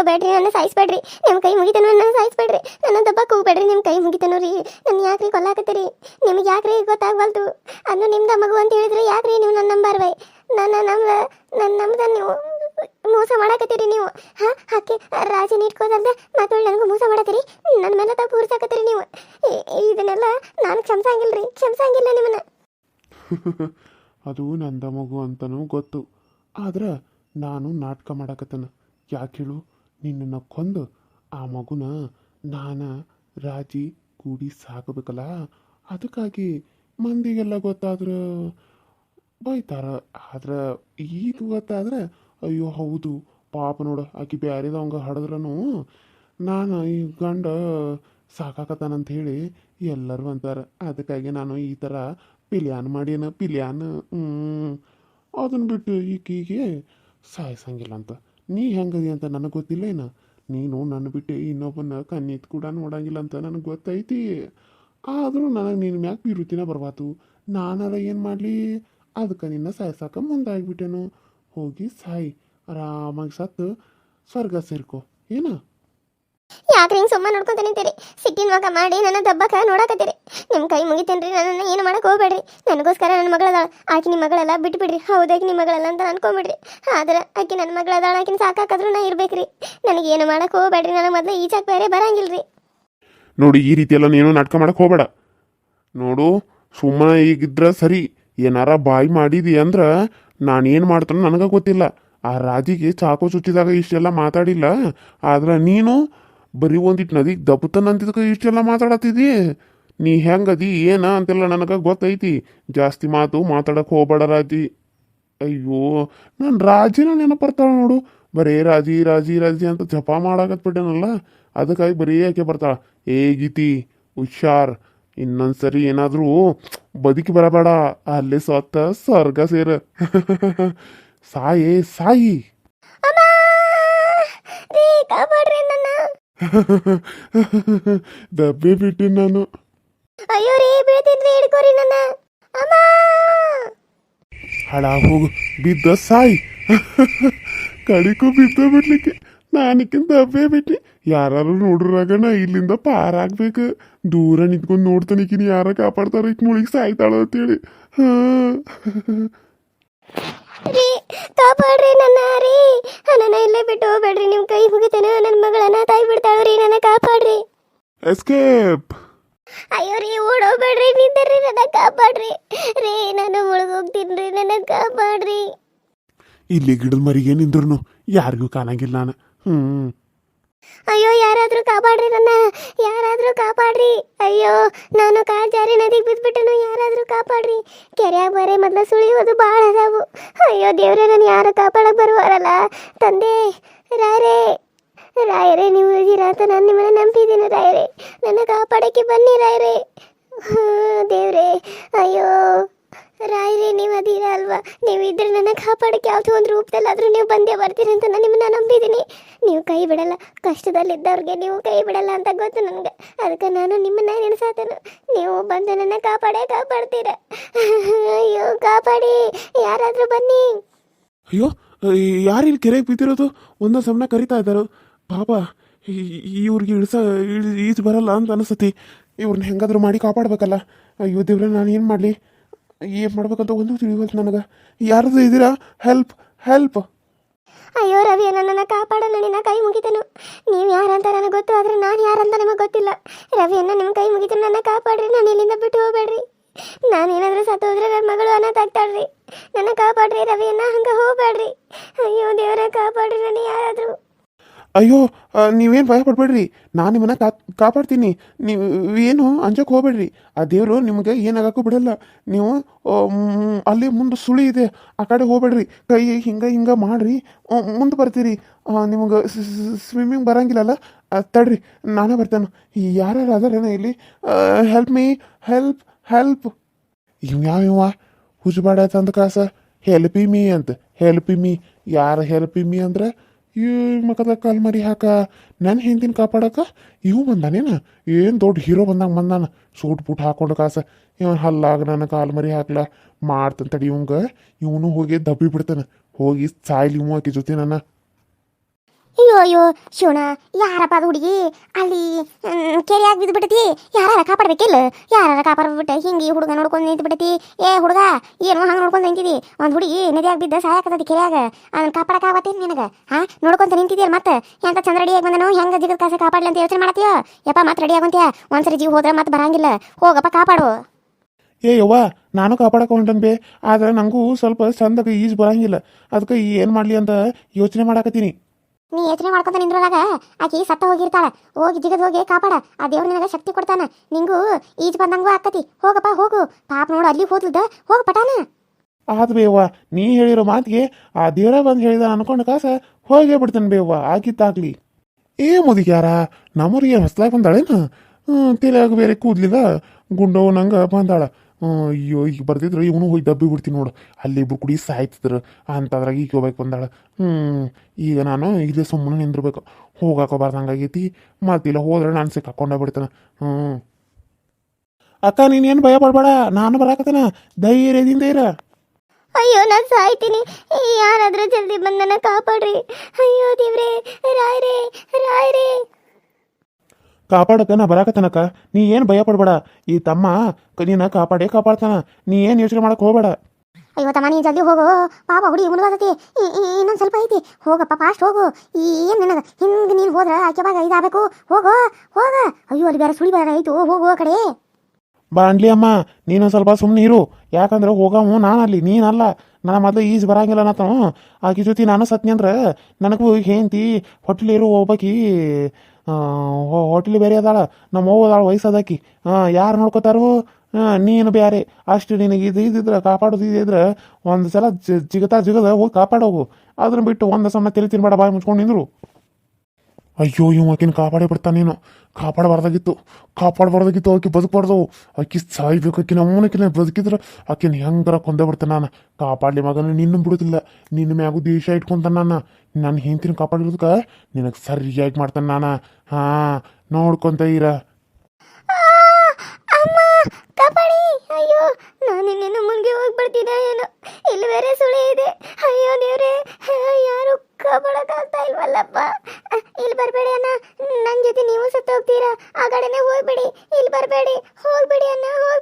ಅಯ್ಯೋ, ಬೇಡ್ರಿ, ನನ್ನ ಸಾಯಿಸ್ಬೇಡ್ರಿ. ನಿಮ್ಮ ಕೈ ಮುಗಿತನು, ನನ್ನ ಸಾಯಿಸ್ಬೇಡ್ರಿ. ನನ್ನ ದಬ್ಬ ಹೋಗ್ಬೇಡ್ರಿ ನಿಮ್ಮ ಕೈ ಮುಗಿತನು ರೀ. ನನ್ನ ಯಾಕ್ರಿ ಕೊಲ್ಲಾಕತ್ತೀರಿ? ನಿಮಗೆ ಯಾಕ್ರಿ ಗೊತ್ತಾಗ್ಬಲ್ತು ಅದು ನಿಮ್ದ ಮಗು ಅಂತ ಹೇಳಿದ್ರೆ ಯಾಕ್ರಿ ನೀವು ನನ್ನ ನಂಬಾರ್ವೈ? ನನ್ನ ನಂಬ ನನ್ನ ನಮ್ದ ನೀವು ಮೋಸ ಮಾಡಾಕತ್ತೀರಿ ನೀವು? ಹಾ ಹಾಕಿ ರಾಜಿನ ಇಟ್ಕೋದಲ್ದೆ ಮಕ್ಕಳು ನನಗೂ ಮೋಸ ಮಾಡತ್ತೀರಿ? ನನ್ನ ಮೇಲೆ ತಾವು ಪೂರ್ಸಾಕತ್ತೀರಿ ನೀವು? ಇದನ್ನೆಲ್ಲ ನಾನು ರೀ ಕ್ಷಮಿಸಂಗಿಲ್ಲ ನಿಮ್ಮನ್ನ. ಅದು ನಂದ ಮಗು ಅಂತನೂ ಗೊತ್ತು. ಆದ್ರೆ ನಾನು ನಾಟಕ ಮಾಡಾಕತ್ತನ. ಯಾಕೆ ಹೇಳು? ನಿನ್ನನ್ನು ಕೊಂದು ಆ ಮಗುನ ನಾನು ರಾಜಿ ಕೂಡಿ ಸಾಕಬೇಕಲ್ಲ? ಅದಕ್ಕಾಗಿ ಮಂದಿಗೆಲ್ಲ ಗೊತ್ತಾದ್ರೆ ಬೈತಾರ. ಆದ್ರೆ ಈಗ ಗೊತ್ತಾದ್ರೆ ಅಯ್ಯೋ ಹೌದು. ಪಾಪ ನೋಡು, ಆಕಿ ಬ್ಯಾರಿದವಂಗ ಹಡದ್ರನು ನಾನು ಈ ಗಂಡ ಸಾಕಾಕತ್ತಾನಂತ ಹೇಳಿ ಎಲ್ಲರೂ ಅಂತಾರೆ. ಅದಕ್ಕಾಗಿ ನಾನು ಈ ಥರ ಪಿಲಿಯಾನ್ ಮಾಡ್ಯಾನ ಪಿಲಿಯಾನ್ ಅದನ್ನು ಬಿಟ್ಟು ಈಕೀಗೆ ಸಾಯಿಸಂಗಿಲ್ಲ ಅಂತ ನೀ ಹೆಂಗದಿ ಅಂತ ನನಗೆ ಗೊತ್ತಿಲ್ಲ ಏನ ನೀನು ನನ್ನ ಬಿಟ್ಟು ಇನ್ನೊಬ್ಬನ ಕಣ್ಣಿತ್ ಕೂಡ ನೋಡಂಗಿಲ್ಲ ಅಂತ ನನಗೆ ಗೊತ್ತೈತಿ. ಆದರೂ ನನಗೆ ನಿನ್ನ ಮ್ಯಾಗ ವಿರುತಿನ ಬರ್ಬಾತು ನಾನಾರ ಏನು ಮಾಡಲಿ? ಅದಕ್ಕೆ ನಿನ್ನ ಸಾಯ್ಸಾಕ ಮುಂದಾಗ್ಬಿಟ್ಟೆನು. ಹೋಗಿ ಸಾಯಿ. ಆರಾಮಾಗಿ ಸತ್ತು ಸ್ವರ್ಗ ಸೇರ್ಕೊ. ಏನ? ಯಾಕ್ರಿ ಹಿಂಗೆ ಸುಮ್ಮನೆ ನೋಡ್ಕೊಂತ ನಿಂತೀರಿ ಸಿಟ್ಟಿನ ಮಗ ಮಾಡಿ ನನ್ನ ದಬ್ಬಕ ನೋಡಾಕತ್ತೀರಿ. ನಿಮ್ಮ ಕೈ ಮುಗಿತೇನ್ರಿ ನನ್ನ ಏನು ಮಾಡಕ್ ಹೋಗ್ಬೇಡ್ರಿ. ನನಗೋಸ್ಕರ ನನ್ನ ಮಗಳದಾಳ. ಆಕಿ ನಿಮ್ಮ ಮಗಳೆಲ್ಲ, ಬಿಟ್ಬಿಡ್ರಿ. ಹೌದಾಗಿ ನಿಮ್ಮ ಮಗಳಲ್ಲ ಅಂತ ಅನ್ಕೊಂಬಿಡ್ರಿ. ಆದ್ರೆ ಆಕಿ ನನ್ನ ಮಗಳದಾಳ, ಆಕಿನ ಸಾಕಾಕದ್ರು ನಾ ಇರ್ಬೇಕ್ರಿ. ನನಗೆ ಏನು ಮಾಡಕ್ ಹೋಗ್ಬೇಡ್ರಿ. ನನಗೆ ಮೊದ್ಲ ಈಚಾಕ್ ಬೇರೆ ಬರಂಗಿಲ್ರಿ. ನೋಡು, ಈ ರೀತಿ ಎಲ್ಲ ನೀನು ನಾಟಕ ಮಾಡಕ್ ಹೋಗಬೇಡ. ನೋಡು ಸುಮ್ಮನೆ ಈಗಿದ್ರ ಸರಿ. ಏನಾರ ಬಾಯಿ ಮಾಡಿದಿ ಅಂದ್ರ ನಾನು ಏನು ಮಾಡ್ತಾನೋ ನನಗೆ ಗೊತ್ತಿಲ್ಲ. ಆ ರಾಜಿಗೆ ಚಾಕು ಚುಚ್ಚಿದಾಗ ಇಷ್ಟೆಲ್ಲ ಮಾತಾಡಿಲ್ಲ. ಆದ್ರೆ ನೀನು ಬರೀ ಒಂದಿಟ್ಟು ನದಿಗೆ ದಬ್ಬತನ ಅಂತಿದ್ದಕ್ಕೆ ಇಷ್ಟೆಲ್ಲ ಮಾತಾಡತ್ತಿದಿ ನೀ ಹೆಂಗದಿ, ಏನ ಅಂತೆಲ್ಲ ನನಗೆ ಗೊತ್ತೈತಿ. ಜಾಸ್ತಿ ಮಾತು ಮಾತಾಡಕ್ಕೆ ಹೋಗ್ಬೇಡ ರಾಜಿ. ಅಯ್ಯೋ, ನಾನು ರಾಜಿನ ನೆನಪರ್ತಾಳ ನೋಡು. ಬರೇ ರಾಜಿ ರಾಜಿ ರಾಜಿ ಅಂತ ಜಪ ಮಾಡಾಕತ್ಬಿಟ್ಟೆನಲ್ಲ, ಅದಕ್ಕಾಗಿ ಬರೀ ಯಾಕೆ ಬರ್ತಾಳ? ಏ ಗೀತಿ, ಹುಷಾರ್. ಇನ್ನೊಂದ್ಸರಿ ಏನಾದರೂ ಬದುಕಿ ಬರಬೇಡ. ಅಲ್ಲಿ ಸತ್ತ ಸ್ವರ್ಗ ಸೇರ. ಸಾಯೇ, ಸಾಯಿ. ದಬ್ಬೆ ಬಿಟ್ಟಿ ನಾನು ಅಯ್ಯೋ ರೀ ಬೀಳ್ತೀನ್ರಿ ಹಿಡ್ಕೋರಿ ನನ್ನ. ಅಮ್ಮ! ಹಳ ಹೋಗು ಬಿದ್ದ ಸಾಯಿ. ಕಡಿಕು ಬಿದ್ದ ಬಿಡ್ಲಿಕ್ಕೆ. ನಾನಿಕ್ಕಿಂತ ಅಬ್ಬೇ ಬಿಟ್ಟಿ ಯಾರು ನೋಡ್ರಾಗ ನಾ ಇಲ್ಲಿಂದ ಪಾರಾಗ್ಬೇಕು ದೂರ ನಿಂತ್ಕೊಂಡು ನೋಡ್ತಾನಿಕಿನಿ ಯಾರ ಕಾಪಾಡ್ತಾರ ಇಕ್ ಮುಳಿಗೆ ಸಾಯ್ತಾಳ ಅಂತೇಳಿ. ಹಾ. ರೀ ಕಾಪಾಡ್ರಿ ನನ್ನ ರೀ. ನನ್ನ ಇಲ್ಲೇ ಬಿಟ್ಟು ಹೋಗ್ಬೇಡ್ರಿ ನಿಮ್ಮ ಕೈ ಮುಗಿತೇನೆ ನನ್ನ ಮಗಳನ್ನ ತಾಯಿ ಬಿಡ್ತಾಳ್ರಿ ನನ್ನ ಕಾಪಾಡ್ರಿ. ಎಸ್ಕೇಪ್ ಅಯ್ಯೋ ರೀ ಓಡೋಗ್ಬೇಡ್ರಿ ನಿಂತರ್ರಿ ನನ್ನ ಕಾಪಾಡ್ರಿ. ರೀ ನಾನು ಮುಳುಗೋಗ್ತೀನಿ ರೀ ನನ್ನ ಕಾಪಾಡ್ರಿ. ಇಲ್ಲಿ ಗಿಡದ ಮರಿಗೆ ನಿಂದ್ರು ಯಾರಿಗೂ ಕಾಣಂಗಿಲ್ಲ ನಾನು. ಹ್ಮ್. ಅಯ್ಯೋ, ಯಾರಾದ್ರೂ ಕಾಪಾಡ್ರಿ ನನ್ನ. ಯಾರಾದ್ರೂ ಕಾಪಾಡ್ರಿ. ಅಯ್ಯೋ, ನಾನು ಕಾಲ್ ಜಾರಿ ನದಿಗೆ ಬಿದ್ಬಿಟ್ಟನು. ಯಾರಾದ್ರೂ ಕಾಪಾಡ್ರಿ. ಕೆರೆಯಾಗ ಬರೇ ಮೊದ್ಲ ಸುಳಿಯೋದು ಭಾಳ ಅದಾವು. ಅಯ್ಯೋ, ದೇವ್ರೆ, ನಾನು ಯಾರು ಕಾಪಾಡಕ್ ಬರುವಾರಲ್ಲ? ತಂದೆ, ರಾಯರೇ. ರಾಯರೇ, ನೀವು ಇದ್ದೀರಾ ಅಂತ ನಾನು ನಿಮ್ಮನ್ನ ನಂಬಿದ್ದೀನಿ ರಾಯರೇ. ನನ್ನ ಕಾಪಾಡಕ್ಕೆ ಬನ್ನಿ ರಾಯರೇ. ದೇವ್ರೆ. ಅಯ್ಯೋ. ರಾಯರೇ, ನೀವು ಅದೀರ ಅಲ್ವಾ? ನೀವು ಇದ್ರೆ ನನ್ನ ಕಾಪಾಡಕ್ಕೆ ಯಾವುದೋ ಒಂದು ರೂಪದಲ್ಲಾದರೂ ನೀವು ಬಂದೇ ಬರ್ತೀರಿ ಅಂತ ನಾನು ನಿಮ್ಮನ್ನ ನಂಬಿದ್ದೀನಿ. ನೀವು ಕೈ ಬಿಡಲ್ಲ, ಕಷ್ಟದಲ್ಲಿದ್ದವ್ರಿಗೆ ನೀವು ಕೈ ಬಿಡಲ್ಲ ಅಂತ ಗೊತ್ತು ನನಗೆ. ಅದಕ್ಕೆ ನಾನು ನಿಮ್ಮನ್ನ ನೆನೆಸಾತೇನು. ನೀವು ಬಂದು ನನ್ನ ಕಾಪಾಡೇ ಕಾಪಾಡ್ತೀರ? ಅಯ್ಯೋ, ಕಾಪಾಡಿ. ಯಾರಾದರೂ ಬನ್ನಿ. ಅಯ್ಯೋ ಯಾರು ಇಲ್ಲಿ ಕೆರೆಗೆ ಬಿದ್ದಿರೋದು? ಒಂದೊಂದು ಸಮನ ಕರಿತಾ ಇದ್ದಾರೆ? ಪಾಪ ಇವ್ರಿಗೆ ಇಳಿಸ, ಇಳಿ, ಈಜು ಬರಲ್ಲ ಅಂತ ಅನಿಸ್ತತಿ. ಇವ್ರನ್ನ ಹೆಂಗಾದ್ರೂ ಮಾಡಿ ಕಾಪಾಡ್ಬೇಕಲ್ಲ. ಅಯ್ಯೋ, ದೇವ್ರೆ, ನಾನು ಏನು ಮಾಡಲಿ? ಏನು ಮಾಡ್ಬೇಕಂತ ಒಂದು ತಿಳಿವಲ್ತು ನನಗೆ. ಯಾರ್ದು ಇದ್ದೀರಾ? ಹೆಲ್ಪ್ ಹೆಲ್ಪ್ ಅಯ್ಯೋ ರವಿ, ನನ್ನನ್ನು ಕಾಪಾಡಲು ನಿನ್ನ ಕೈ ಮುಗಿತನು. ನೀವು ಯಾರಂತ ನನಗೆ ಗೊತ್ತು, ಆದರೆ ನಾನು ಯಾರಂತ ನಿಮಗೆ ಗೊತ್ತಿಲ್ಲ. ರವಿಯನ್ನ ನಿಮ್ಮ ಕೈ ಮುಗಿತು ನನ್ನ ಕಾಪಾಡ್ರಿ, ನಾನು ಇಲ್ಲಿಂದ ಬಿಟ್ಟು ಹೋಗ್ಬೇಡ್ರಿ. ನಾನು ಏನಾದರೂ ಸತ್ತು ಹೋದ್ರೆ ನನ್ನ ಮಗಳು ಅನ್ನ ತಾಗ್ತಾಳ್ರಿ ನನ್ನ ಕಾಪಾಡ್ರಿ ರವಿಯನ್ನ ಹಂಗೆ ಹೋಗ್ಬೇಡ್ರಿ. ಅಯ್ಯೋ ದೇವರ, ಕಾಪಾಡ್ರಿ ನನಗೆ ಯಾರಾದರೂ. ಅಯ್ಯೋ ನೀವೇನು ಭಯ ಪಡ್ಬೇಡ್ರಿ. ನಾನು ನಿಮ್ಮನ್ನ ಕಾ ಕಾಪಾಡ್ತೀನಿ. ನೀವು, ಏನು ಅಂಜಕ್ಕೆ ಹೋಗ್ಬೇಡ್ರಿ. ಆ ದೇವರು ನಿಮಗೆ ಏನಾಗಕ್ಕೂ ಬಿಡಲ್ಲ. ನೀವು ಅಲ್ಲಿ ಮುಂದೆ ಸುಳಿ ಇದೆ. ಆ ಕಡೆ ಹೋಗ್ಬೇಡ್ರಿ. ಕೈ ಹಿಂಗೆ ಹಿಂಗೆ ಮಾಡ್ರಿ. ಮುಂದೆ ಬರ್ತೀರಿ. ನಿಮಗೆ ಸ್ವಿಮ್ಮಿಂಗ್ ಬರಂಗಿಲ್ಲಲ್ಲ? ತಡ್ರಿ. ನಾನೇ ಬರ್ತೇನೆ. ಯಾರ್ಯಾರು ಅದಾರೇನ ಇಲ್ಲಿ? ಹೆಲ್ಪ್ ಮೀ ಹೆಲ್ಪ್ ಹೆಲ್ಪ್ ಇವ್ ಯಾವ ಇವ ಹುಜುಬಾಡ ಅಂತ ಕಾಸ. ಹೆಲ್ಪಿ ಮೀ ಅಂತ. ಹೆಲ್ಪಿ ಮೀ ಯಾರು ಹೆಲ್ಪಿ ಮೀ ಅಂದ್ರೆ ಈ ಮಗದ ಕಾಲ್ ಮರಿ ಹಾಕ. ನನ್ನ ಹಿಂದಿನ ಕಾಪಾಡಕ? ಇವು ಬಂದಾನೇನ? ಏನು ದೊಡ್ಡ ಹೀರೋ ಬಂದಂಗೆ ಬಂದಾನ? ಸೂಟ್ ಬೂಟ್ ಹಾಕೊಂಡು ಕಾಸ. ಇವನ್ ಹಲ್ಲಾಗ ನನ್ನ ಕಾಲ್ ಮರಿ ಹಾಕ್ಲ. ಮಾಡ್ತಂತಡಿ ತಡಿ ಇವಂಗ. ಇವನು ಹೋಗಿ ದಬ್ಬಿ ಬಿಡ್ತಾನೆ. ಹೋಗಿ ಸಾಯ್ಲಿ ಇವು ಆಕಿ ಜೊತೆ ನನ್ನ. ಅಯ್ಯೋ ಅಯ್ಯೋ ಶಿವನ ಯಾರಪ್ಪ ಅದು ಹುಡುಗಿ? ಅಲ್ಲಿ ಕೆರೆಯಾಗಿ ಬಿದ್ದು ಬಿಟ್ಟತಿ ಯಾರ ಕಾಪಾಡ್ಬೇಕಿಲ್ಲ? ಯಾರ ಕಾಪಾಡ್ಬಿಟ್ಟು ಹಿಂಗೆ ಹುಡುಗ ನೋಡ್ಕೊಂಡು ನಿಂತು ಬಿಟ್ಟತಿ ಏ, ಹುಡುಗ, ಏನು ಹಂಗೆ ನೋಡ್ಕೊಂಡು ನಿಂತಿದಿ? ಒಂದು ಹುಡುಗಿ ನದಿಯಾಗ ಬಿದ್ದ ಸಾಯಕತ್ತತಿ ಕೆರೆಯಾಗ. ಅದನ್ನ ಕಾಪಾಡಕ್ಕಾಗತ್ತೇನು ನಿನಗೆ? ಹಾ, ನೋಡ್ಕೊಂತ ನಿಂತಿದ್ದೀರ ಮತ್ತೆ? ಎಂತ ಚಂದ ರೆಡಿಯಾಗಿ ಬಂದನು? ಹೆಂಗೆ ಜಿಗದ ಕಾಸ ಕಾಪಾಡ್ಲಿ ಅಂತ ಯೋಚನೆ ಮಾಡತ್ತೀಯ ಯಪ್ಪ, ಮತ್ತೆ ರೆಡಿ ಆಗಂತೀಯ? ಒಂದ್ಸರಿ ಜೀವ ಹೋದ್ರೆ ಮತ್ತೆ ಬರಂಗಿಲ್ಲ. ಹೋಗಪ್ಪ, ಕಾಪಾಡು. ಏ, ಯವ್ವ, ನಾನು ಕಾಪಾಡಕ್ಕೆ ಹೊಂಟನ್ ಆದ್ರೆ ನಂಗೂ ಸ್ವಲ್ಪ ಚಂದಕ್ಕೆ ಈಜು ಬರಂಗಿಲ್ಲ. ಅದಕ್ಕೆ ಏನು ಮಾಡಲಿ ಅಂತ ಯೋಚನೆ ಮಾಡಾಕತ್ತೀನಿ. ನೀ ಯೋಚನೆ ಮಾಡ್ಕೊತ ನಿಂದ್ರೊಳಗ ಆಕಿ ಸತ್ತ ಹೋಗಿರ್ತಾಳ. ಹೋಗಿ ಜಿಗದ್ ಹೋಗಿ ಕಾಪಾಡ. ಆ ದೇವ್ರ ನಿನಗ ಶಕ್ತಿ ಕೊಡ್ತಾನ. ನಿಂಗೂ ಈಜ್ ಬಂದಂಗೂ ಆಕತಿ. ಹೋಗಪ್ಪ, ಹೋಗು. ಪಾಪ ನೋಡು, ಅಲ್ಲಿ ಹೋದ್ಲದ. ಹೋಗ ಪಟಾನ. ಆದ್ ಬೇವ್ವ, ನೀ ಹೇಳಿರೋ ಮಾತಿಗೆ ಆ ದೇವ್ರ ಬಂದು ಹೇಳಿದ ಅನ್ಕೊಂಡು ಕಾಸ ಹೋಗೇ ಬಿಡ್ತಾನೆ ಬೇವ್ವ ಆಗಿತ್ತಾಗ್ಲಿ ಏ ಮುದಿಗ್ಯಾರ ನಮ್ಮೂರಿಗೆ ಹೊಸ್ಲಾಗ ಬಂದಾಳೇನು? ತಲೆಯಾಗ ಬೇರೆ ಕೂದ್ಲಿಲ್ಲ ಗುಂಡವ್ ನಂಗೆ ಬಂದಾಳ. ಅಯ್ಯೋ, ಈಗ ಬರ್ತಿದ್ರು ಇವನು ಹೋಗಿ ದಬ್ಬಿ ಬಿಡ್ತೀನಿ ನೋಡು. ಅಲ್ಲಿ ಇಬ್ರು ಕುಡಿ ಸಾಯ್ತಿದ್ರು. ಅಂತದ್ರಾಗ ಈಗ ಹೋಗ್ಬೇಕು ಬಂದಾಳ. ಹ್ಞೂ ಈಗ ನಾನು ಇಲ್ಲೇ ಸುಮ್ಮನೆ ನಿಂದಿರ್ಬೇಕು. ಹೋಗಾಕೋ ಬಾರ್ದಂಗಾಗೈತಿ. ಮತ್ತಿಲ್ಲ ಹೋದ್ರೆ ನಾನು ಸಿಕ್ಕಾಕೊಂಡ ಬಿಡ್ತಾನೆ. ಹ್ಞೂ ಅಕ್ಕ ನೀನೇನು ಭಯ ಪಡ್ಬೇಡ. ನಾನು ಬರಾಕತ್ತೇನ. ಧೈರ್ಯದಿಂದ ಇರ. ಅಯ್ಯೋ, ನಾನು ಸಾಯ್ತೀನಿ. ಯಾರಾದ್ರೂ ಜಲ್ದಿ ಬಂದನ ಕಾಪಾಡ್ರಿ. ಅಯ್ಯೋ, ದೇವ್ರೆ, ರಾಯ್ರೇ ರಾಯ್ರೇ. ಕಾಪಾಡಕ ನಾ ಬರಾಕತನಕ ನೀ ಏನು ಭಯ ಪಡ್ಬೇಡ. ಈ ತಮ್ಮ ನಿನ್ನ ನೀನ ಕಾಪಾಡೇ ಕಾಪಾಡ್ತಾನ. ನೀ ಏನು ಯೋಚನೆ ಮಾಡಕ್ ಹೋಗ್ಬೇಡ. ಅಯ್ಯೋ ತಮ್ಮ ನೀ ಜಲ್ದಿ ಹೋಗು. ಪಾಪ ಹುಡಿ ಮುಳುಗತತಿ. ಇನ್ನೊಂದು ಸ್ವಲ್ಪ ಐತಿ. ಹೋಗಪ್ಪ ಫಾಸ್ಟ್ ಹೋಗು. ಏನು ನಿನಗೆ? ಹಿಂಗೆ ನೀನು ಹೋದ್ರೆ ಆಕೆ ಬಾಗ ಇದಾಗಬೇಕು. ಹೋಗು ಹೋಗ. ಅಯ್ಯೋ ಅಲ್ಲಿ ಬೇರೆ ಸುಳಿ ಬೇರೆ ಐತು. ಹೋಗು ಕಡೆ. ಬಾಂಡ್ಲಿ ಅಮ್ಮ. ನೀನು ಸ್ವಲ್ಪ ಸುಮ್ಮನೆ ಇರು. ಯಾಕಂದ್ರೆ ಹೋಗವು ನಾನಲ್ಲಿ ನೀನಲ್ಲ ನನ್ನ ಮೊದಲು ಈಜು ಬರಂಗಿಲ್ಲ ಅನ್ನತ ಆಕಿ ಜೊತೆ ನಾನು ಸತ್ನಿ ಅಂದ್ರೆ ನನಗೂ ಹೇಂತಿ ಹೊಟ್ಟಲಿರು ಒಬ್ಬಾಕಿ ಹೋಟ್ಲಿ ಬೇರೆ ಅದಾಳ ನಮ್ಮ ಅದಾಳ, ವಯಸ್ಸದಾಕಿ. ಹಾಂ ಯಾರು ನೋಡ್ಕೋತಾರು? ನೀನು ಬೇರೆ ಅಷ್ಟು ನಿನಗೆ ಇದು ಇದ್ದಿದ್ರೆ ಕಾಪಾಡೋದು ಇದ್ರೆ, ಒಂದು ಸಲ ಜಿಗತಾ ಜಿಗದ ಹೋಗಿ ಕಾಪಾಡೋಗು. ಅದನ್ನ ಬಿಟ್ಟು ಒಂದು ಸಣ್ಣ ತಿಳಿ ತಿನ್ಬೇಡ, ಬಾಯಿ ಮುಚ್ಕೊಂಡು ನಿಂದ್ರು. ಅಯ್ಯೋ, ಇವ್ ಆಕಿನ ಕಾಪಾಡೇ ಬಿಡ್ತಾನೆ ನೀನು. ಕಾಪಾಡಬಾರ್ದಾಗಿತ್ತು. ಕಾಪಾಡಬಾರ್ದಾಗಿತ್ತು. ಆಕಿ ಬದುಕಬಾರ್ದು. ಆಕಿ ಸಾಯ್ಬೇಕು ಆಕಿನ ಅಮ್ಮನಕಿನ ಬದುಕಿದ್ರೆ ಆಕಿನ ಹೆಂಗಾರ ಕೊಂದೇ ಬಿಡ್ತಾನೆ ನಾನು. ಕಾಪಾಡಲಿ ಮಗನ ನಿನ್ನ ಬಿಡುದಿಲ್ಲ. ನಿನ್ನ ಮ್ಯಾಗು ದೇಶ ಇಟ್ಕೊಂತಾನ ನಾನು. ನನ್ನ ಹೆಂಡ್ತಿನ ಕಾಪಾಡಿರೋದಕ್ಕೆ ನಿನಗೆ ಸರಿಯಾಗಿ ಮಾಡ್ತಾನೆ ನಾನು. ಹಾಂ, ನೋಡ್ಕೊಂತ ಇರ. ಕಾಪಾಡಿ ಅಯ್ಯೋ, ನಾನು ಇನ್ನೇನು ಮುಂದೆ ಹೋಗ್ಬಿಡ್ತೀನ ಏನೋ? ಇಲ್ಲಿ ಬೇರೆ ಸುಳಿ ಇದೆ. ಅಯ್ಯೋ ದೇವ್ರೆ, ಯಾರು ಕಾಪಾಡಕ್ಕಾಗ್ತಾ ಇಲ್ವಲ್ಲಪ್ಪ? ಇಲ್ಲಿ ಬರಬೇಡಿ ಅಣ್ಣ. ನನ್ನ ಜೊತೆ ನೀವು ಸತ್ತು ಹೋಗ್ತೀರಾ ಆ ಕಡೆನೇ ಹೋಗ್ಬೇಡಿ. ಇಲ್ಲಿ ಬರಬೇಡಿ. ಹೋಗ್ಬೇಡಿ ಅಣ್ಣ, ಹೋಗ್ಬೇಡಿ.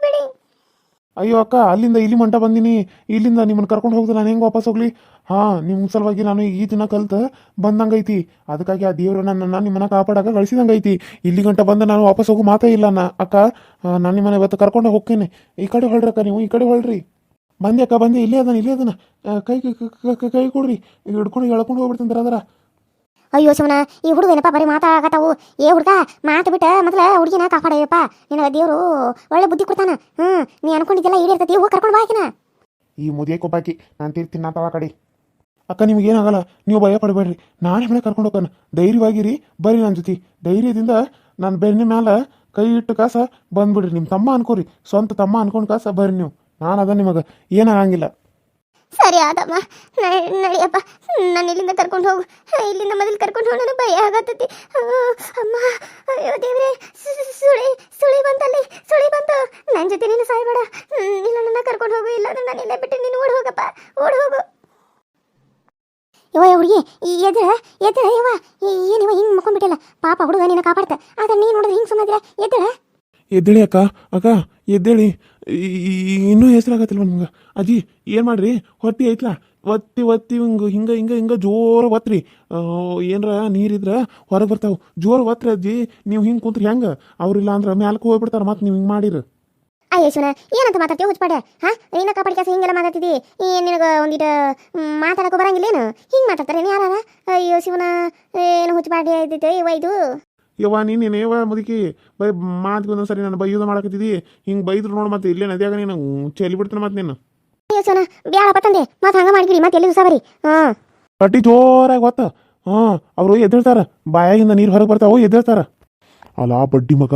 ಅಯ್ಯೋ ಅಕ್ಕ, ಅಲ್ಲಿಂದ ಇಲ್ಲಿ ಮಂಟ ಬಂದಿನಿ. ಇಲ್ಲಿಂದ ನಿಮ್ಮನ್ನು ಕರ್ಕೊಂಡು ಹೋಗ್ದೆ ನಾನು ಹೆಂಗೆ ವಾಪಸ್ ಹೋಗ್ಲಿ? ಹಾಂ ನಿಮ್ಮ ಸಲುವಾಗಿ ನಾನು ಈ ದಿನ ಕಲ್ತು ಬಂದಂಗೈತಿ. ಅದಕ್ಕಾಗಿ ಆ ದೇವರು ನನ್ನ ನಿಮ್ಮನ್ನ ಕಾಪಾಡಾಕ ಗಳಿಸಿದಂಗೈತಿ ಇಲ್ಲಿ ಗಂಟ ಬಂದು ನಾನು ವಾಪಸ್ ಹೋಗೋ ಮಾತೇ ಇಲ್ಲ ನಾ ಅಕ್ಕ. ನಾನು ನಿಮ್ಮನ್ನ ಇವತ್ತು ಕರ್ಕೊಂಡು ಹೋಗ್ತೇನೆ. ಈ ಕಡೆ ಹೊಳ್ರಿ ಅಕ್ಕ ನೀವು, ಈ ಕಡೆ ಹೊಳ್ರಿ. ಬಂದೆ ಅಕ್ಕ, ಬಂದೆ. ಇಲ್ಲೇ ಅದನ್ನ ಇಲ್ಲೇ ಅದನ್ನ ಕೈ ಕೈ ಕೈ- ಕೈ- ಕೈ ಕೊಡ್ರಿ. ಹಿಡ್ಕೊಂಡು ಎಳ್ಕೊಂಡು ಹೋಗ್ಬಿಡ್ತೀನಿ ಅದರ ಅಯ್ಯೋ ಶಿವನ ಈ ಹುಡುಗ ಏನಪ್ಪ ಬರೀ ಮಾತಾಗತ್ತಾವು ಏ ಹುಡುಗ, ಮಾತು ಬಿಟ್ಟ ಮೊದಲ ಹುಡುಗಿನ ಕಾಪಾಡಯ್ಯಪ್ಪ. ನಿನಗೆ ದೇವರು ಒಳ್ಳೆ ಬುದ್ಧಿ ಕೊಡ್ತಾನ. ಹ್ಞೂ ನೀ ಅನ್ಕೊಂಡಿದ್ದೆಲ್ಲ ಈಡೇರ್ತತಿ, ಹೋಗಿ ಕರ್ಕೊಂಡು ಬಾಕಿನ ಈ ಮುದಿಯ ಕೊಬ್ಬಾಕಿ, ನಾನು ತೀರ್ತೀನಿ ನಾ ತವ ಕಡೆ. ಅಕ್ಕ, ನಿಮಗೇನಾಗಲ್ಲ? ನೀವು ಭಯ ಪಡಬೇಡ್ರಿ. ನಾನೇ ಮನೆ ಕರ್ಕೊಂಡು ಹೋಗೋಣ ಧೈರ್ಯವಾಗಿರಿ, ಬರ್ರಿ ನನ್ನ ಜೊತೆ. ಧೈರ್ಯದಿಂದ ನನ್ನ ಬೆನ್ನ ಮ್ಯಾಲ ಕೈ ಇಟ್ಟು ಕಾಸ ಬಂದ್ಬಿಡ್ರಿ. ನಿಮ್ಮ ತಮ್ಮ ಅನ್ಕೋರಿ. ಸ್ವಂತ ತಮ್ಮ ಅನ್ಕೊಂಡು ಕಾಸ ಬರ್ರಿ ನೀವು. ನಾನು ಅದ ನಿಮಗೆ ಏನಾಗಂಗಿಲ್ಲ ಸರಿ ಆದಮ್ಮ ನಡಿ- ನಡಿಯಪ್ಪ ನಾನು ಇಲ್ಲಿಂದ ಕರ್ಕೊಂಡು ಹೋಗು. ಇಲ್ಲಿಂದ ಮೊದಲು ಕರ್ಕೊಂಡು ಹೋಗೋಣ ಭಯ ಆಗತ್ತತಿ ಅಮ್ಮ, ಅಯ್ಯೋ ದೇವ್ರೆ ಸುಳಿ ಸುಳಿ ಬಂತಲ್ಲಿ, ಸುಳಿ ಬಂತು. ನನ್ನ ಜೊತೆ ನೀನು ಸಾಯ್ಬೇಡ. ಇಲ್ಲ, ನನ್ನ ಕರ್ಕೊಂಡು ಹೋಗು, ಇಲ್ಲ ನಾನು ಇಲ್ಲೇ ಬಿಟ್ಟು ನೀನು ಓಡ್ ಹೋಗಪ್ಪ. ಓಡ್ ಹೋಗು. ಇವ ಹುಡುಗಿ ಎದ್ರ ಎದ್ರ ಇವ ಏನಿವ ಹಿಂಗೆ ಮುಕ್ಕೊಂಡ್ಬಿಟ್ಟಿಲ್ಲ ಪಾಪ ಹುಡುಗ ನೀನು ಕಾಪಾಡ್ತ. ಆದ್ರೆ ನೀನು ನೋಡಿದ್ರೆ ಹಿಂಗೆ ಸುಮ್ಮನೆ ಎದ್ರ? ಎದ್ದೇಳಿ ಅಕ್ಕ. ಅಕ್ಕ, ಎದ್ದೇಳಿ. ಇನ್ನೂ ಹೆಸರು ಇನ್ನೂ ಹೆಸರಾಗತ್ತಿಲ್ವ ನಿಮ್ಗೆ? ಅಜ್ಜಿ, ಏನು ಮಾಡ್ರಿ? ಹೊಟ್ಟಿ ಐತ್ಲಾ? ಒತ್ತಿ ಒತ್ತಿ ಹಿಂಗೆ ಹಿಂಗೆ ಹಿಂಗೆ ಹಿಂಗೆ ಜೋರ ಒತ್ರಿ. ಏನರ ನೀರಿದ್ರೆ ಹೊರಗೆ ಬರ್ತಾವೆ. ಜೋರು ಒತ್ರಿ ಅಜ್ಜಿ. ನೀವು ಹಿಂಗೆ ಕುಂತ್ರಿ ಹೆಂಗೆ? ಅವ್ರಿಲ್ಲ ಅಂದ್ರೆ ಮ್ಯಾಲಕ್ಕೆ ಹೋಗ್ಬಿಡ್ತಾರೆ ಮತ್ತೆ ನೀವು ಹಿಂಗೆ ಮಾಡಿರಿ. ಅಯ್ಯೋ ಶಿವನ ಏನಂತ ಮಾತಾಡ್ತೀವಿ ಹುಚ್ಚಪಾಡ ಹಾ? ನೀನ ಕಾಪಾಡಿ ಕೆಲಸ ಹಿಂಗೆಲ್ಲ ಮಾತಾಡ್ತಿದ್ದಿ? ಏನು ನಿನಗೆ ಒಂದಿಟ್ಟು ಬರಂಗಿಲ್ಲ ಏನು ಹಿಂಗೆ ಮಾತಾಡ್ತಾರೆ ಯಾರು ಅಯ್ಯೋ ಶಿವನ, ಏನು ಹುಚ್ಚಪಾಡಿ ಆಯ್ತೈತೆ ಇವ ಇದು ಯವ್ವ ನೀನು ಏವ ಮುದುಕಿ ಬೈ ಮಾತಿಗೆ ಒಂದೊಂದು ಸರಿ ನಾನು ಬೈಯೋದು ಮಾಡಕತ್ತಿದ್ದಿ. ಹಿಂಗೆ ಬೈದ್ರು ನೋಡು ಮತ್ತೆ ಇಲ್ಲೇ ನದಿಯಾಗ ನೀನು ಚೆಲ್ಲಿ ಬಿಡ್ತಾನೆ ಮತ್ತೆ ನೀನು. ಅಯ್ಯೋ ಬ್ಯಾಳಪ್ಪ ತಂದೆ ಮತ್ತೆ ಹಂಗೆ ಮತ್ತೆ ಎಲ್ಲಿ ಹಾಂ. ಕಟ್ಟಿ ಜೋರಾಗಿ ಗೊತ್ತ ಹಾಂ ಅವರು ಎದ್ದೇಳ್ತಾರ. ಬಾಯಾಗಿಂದ ನೀರು ಹೊರಗೆ ಬರ್ತಾವ ಎದ್ದೇಳ್ತಾರ. ಅಲ್ಲ ಬಡ್ಡಿ ಮಗ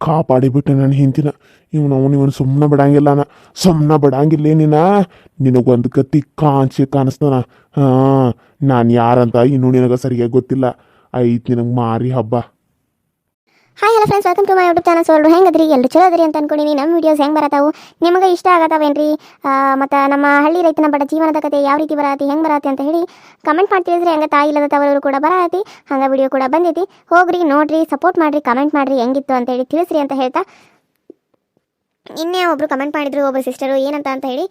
ಕಾಪಾಡಿ ಬಿಟ್ಟೆ ನನ್ನ ಹಿಂತಿನ ಇವನು ಅವನು ಇವನು ಸುಮ್ಮನೆ ಬಿಡಂಗಿಲ್ಲ ನಾ ಸುಮ್ಮನೆ ಬಿಡಂಗಿಲ್ಲ ನಿನ್ನ ನಿನಗೊಂದು ಗತಿ ಕಾಂಚಿ ಕಾಣಿಸ್ತಾನ. ಹಾಂ ನಾನು ಯಾರಂತ ಇನ್ನೂ ನಿನಗೆ ಸರಿಯಾಗಿ ಗೊತ್ತಿಲ್ಲ. ಐತ್ ನಿನಗೆ ಮಾರಿ ಹಬ್ಬ. Hi hello friends welcome to my YouTube channel ಸೋಲ್ರು ಹೆಂಗದ್ರಿ? ಎಲ್ಲರೂ ಚಲೋ ಅದ್ರಿ ಅಂತ ಅನ್ಕೊಂಡಿನಿ. ನಮ್ಮ ವೀಡಿಯೋಸ್ ಹೆಂಗೆ ಬರತಾವು? ನಿಮಗೆ ಇಷ್ಟ ಆಗತ್ತಾವೇನ್ರಿ ಮತ್ತು ನಮ್ಮ ಹಳ್ಳಿ ರೈತನ ಬಡ ಜೀವನದ ಕತೆ ಯಾವ ರೀತಿ ಬರತ್ತೆ ಹೆಂಗೆ ಬರತಿ ಅಂತ ಹೇಳಿ ಕಮೆಂಟ್ ಮಾಡಿ ಹಂಗೆ ತಾಯಿ ಇಲ್ಲದ ತವರು ಕೂಡ ಬರತ್ತಿ ಹಂಗೆ ವಿಡಿಯೋ ಕೂಡ ಬಂದೈತಿ. ಹೋಗ್ರಿ, ನೋಡ್ರಿ ಸಪೋರ್ಟ್ ಮಾಡ್ರಿ ಕಮೆಂಟ್ ಮಾಡ್ರಿ, ಹೆಂಗಿತ್ತು ಅಂತ ಹೇಳಿ ತಿಳಿಸ್ರಿ ಅಂತ ಹೇಳ್ತಾ. ಇನ್ನೇ ಒಬ್ರು ಕಮೆಂಟ್ ಮಾಡಿದ್ರು ಒಬ್ಬ ಸಿಸ್ಟರು ಏನಂತ ಅಂತ ಹೇಳಿ.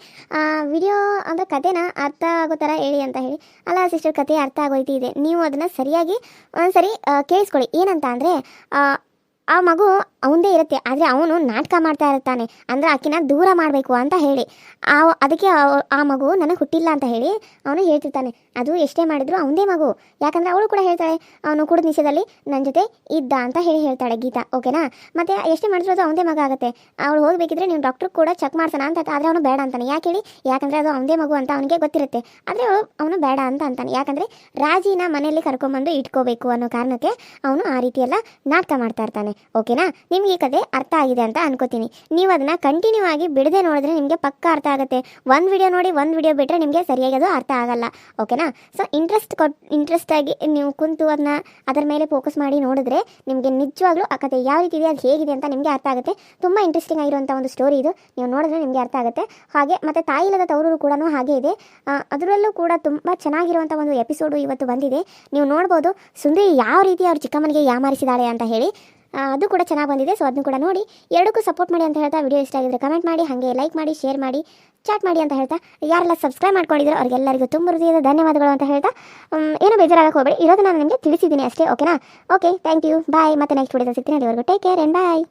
ವಿಡಿಯೋ ಅಂದರೆ ಕತೆನ ಅರ್ಥ ಆಗೋ ಥರ ಹೇಳಿ ಅಂತ ಹೇಳಿ. ಅಲ್ಲ ಸಿಸ್ಟರ್ ಕತೆ ಅರ್ಥ ಆಗೋಯ್ತು ಇದೆ ನೀವು ಅದನ್ನು ಸರಿಯಾಗಿ ಒಂದ್ಸರಿ ಸರಿ ಕೇಳಿಸ್ಕೊಳ್ಳಿ. ಏನಂತ ಅಂದರೆ ಆ ಮಗು ಅವಂದೇ ಇರುತ್ತೆ. ಆದರೆ ಅವನು ನಾಟಕ ಮಾಡ್ತಾ ಇರ್ತಾನೆ. ಅಂದರೆ ಆಕಿನ ದೂರ ಮಾಡಬೇಕು ಅಂತ ಹೇಳಿ. ಆ ಅದಕ್ಕೆ ಆ ಮಗು ನನಗೆ ಹುಟ್ಟಿಲ್ಲ ಅಂತ ಹೇಳಿ ಅವನು ಹೇಳ್ತಿರ್ತಾನೆ. ಅದು ಎಷ್ಟೇ ಮಾಡಿದ್ರು ಅವನದೇ ಮಗು. ಯಾಕಂದರೆ ಅವಳು ಕೂಡ ಹೇಳ್ತಾಳೆ, ಅವನು ಕುಡಿದ ನಿಷೇಧದಲ್ಲಿ ನನ್ನ ಜೊತೆ ಇದ್ದ ಅಂತ ಹೇಳಿ ಹೇಳ್ತಾಳೆ ಗೀತಾ. ಓಕೆನಾ? ಮತ್ತೆ ಎಷ್ಟೇ ಮಾಡಿದ್ರು ಅದು ಅವನದೇ ಮಗ ಆಗುತ್ತೆ. ಅವಳು ಹೋಗಬೇಕಿದ್ರೆ ನೀವು ಡಾಕ್ಟರ್ ಕೂಡ ಚೆಕ್ ಮಾಡ್ಸೋಣ ಅಂತ, ಆದರೆ ಅವನು ಬೇಡ ಅಂತಾನೆ. ಯಾಕೆ ಹೇಳಿ? ಯಾಕಂದರೆ ಅದು ಅವನದೇ ಮಗು ಅಂತ ಅವನಿಗೆ ಗೊತ್ತಿರುತ್ತೆ. ಆದರೆ ಅವನು ಬೇಡ ಅಂತ ಅಂತಾನೆ. ಯಾಕಂದರೆ ರಾಜಿನ ಮನೆಯಲ್ಲಿ ಕರ್ಕೊಂಬಂದು ಇಟ್ಕೋಬೇಕು ಅನ್ನೋ ಕಾರಣಕ್ಕೆ ಅವನು ಆ ರೀತಿಯೆಲ್ಲ ನಾಟಕ ಮಾಡ್ತಾ ಇರ್ತಾನೆ. ಓಕೆನಾ? ನಿಮ್ಗೆ ಕತೆ ಅರ್ಥ ಆಗಿದೆ ಅಂತ ಅನ್ಕೋತೀನಿ. ನೀವು ಅದನ್ನ ಕಂಟಿನ್ಯೂ ಆಗಿ ಬಿಡದೆ ನೋಡಿದ್ರೆ ನಿಮಗೆ ಪಕ್ಕ ಅರ್ಥ ಆಗುತ್ತೆ. ಒಂದು ವಿಡಿಯೋ ನೋಡಿ ಒಂದು ವಿಡಿಯೋ ಬಿಟ್ಟರೆ ನಿಮಗೆ ಸರಿಯಾಗಿ ಅದು ಅರ್ಥ ಆಗಲ್ಲ. ಓಕೆನಾ ಸೊ ಇಂಟ್ರೆಸ್ಟ್ ಕೊಟ್ ಇಂಟ್ರೆಸ್ಟ್ ಆಗಿ ನೀವು ಕುಂತು ಅದನ್ನ ಅದರ ಮೇಲೆ ಫೋಕಸ್ ಮಾಡಿ ನೋಡಿದ್ರೆ ನಿಮಗೆ ನಿಜವಾಗ್ಲೂ ಆ ಕತೆ ಯಾವ ರೀತಿ ಇದೆ, ಅದು ಹೇಗಿದೆ ಅಂತ ನಿಮಗೆ ಅರ್ಥ ಆಗುತ್ತೆ. ತುಂಬ ಇಂಟ್ರೆಸ್ಟಿಂಗ್ ಆಗಿರುವಂಥ ಒಂದು ಸ್ಟೋರಿ ಇದು. ನೀವು ನೋಡಿದ್ರೆ ನಿಮಗೆ ಅರ್ಥ ಆಗುತ್ತೆ. ಹಾಗೆ ಮತ್ತು ಇಲ್ಲದ ತವರು ಕೂಡ ಹಾಗೆ ಇದೆ. ಅದರಲ್ಲೂ ಕೂಡ ತುಂಬ ಚೆನ್ನಾಗಿರುವಂಥ ಒಂದು ಎಪಿಸೋಡು ಇವತ್ತು ಬಂದಿದೆ. ನೀವು ನೋಡ್ಬೋದು, ಸುಂದರಿ ಯಾವ ರೀತಿ ಅವ್ರ ಚಿಕ್ಕಮ್ಮನಿಗೆ ಯಾಮಾರಿಸಿದಾಳೆ ಅಂತ ಹೇಳಿ. ಅದು ಕೂಡ ಚೆನ್ನಾಗಿ ಬಂದಿದೆ ಸೊ ಅದನ್ನು ಕೂಡ ನೋಡಿ. ಎರಡಕ್ಕೂ ಸಪೋರ್ಟ್ ಮಾಡಿ ಅಂತ ಹೇಳ್ತಾ ವಿಡಿಯೋ ಇಷ್ಟ ಆಗಿದ್ರೆ ಕಮೆಂಟ್ ಮಾಡಿ, ಹಾಗೆ ಲೈಕ್ ಮಾಡಿ ಶೇರ್ ಮಾಡಿ ಚಾಟ್ ಮಾಡಿ ಅಂತ ಹೇಳ್ತಾ. ಯಾರೆಲ್ಲ ಸಬ್ಸ್ಕ್ರೈಬ್ ಮಾಡ್ಕೊಂಡಿದ್ರು ಅವ್ರಿಗೆಲ್ಲರಿಗೂ ತುಂಬ ಹೃದಯದ ಧನ್ಯವಾದಗಳು ಅಂತ ಹೇಳ್ತಾ. ಏನೋ ಬೇಜಾರಾಗಕ್ಕೆ ಹೋಗಬೇಡಿ. ಇರೋದು ನಾನು ನಿಮಗೆ ತಿಳಿಸಿದ್ದೀನಿ ಅಷ್ಟೇ ಓಕೆನಾ ಓಕೆ ಥ್ಯಾಂಕ್ ಯು ಬಾಯ್ ಮತ್ತೆ ನೆಕ್ಸ್ಟ್ ವಿಡಿಯೋದಲ್ಲಿ ಸಿಗ್ತೀನಿ. ಅಲ್ಲಿವರೆಗೂ ಟೇಕ್ ಕೇರ್ ಆ್ಯಂಡ್ ಬಾಯ್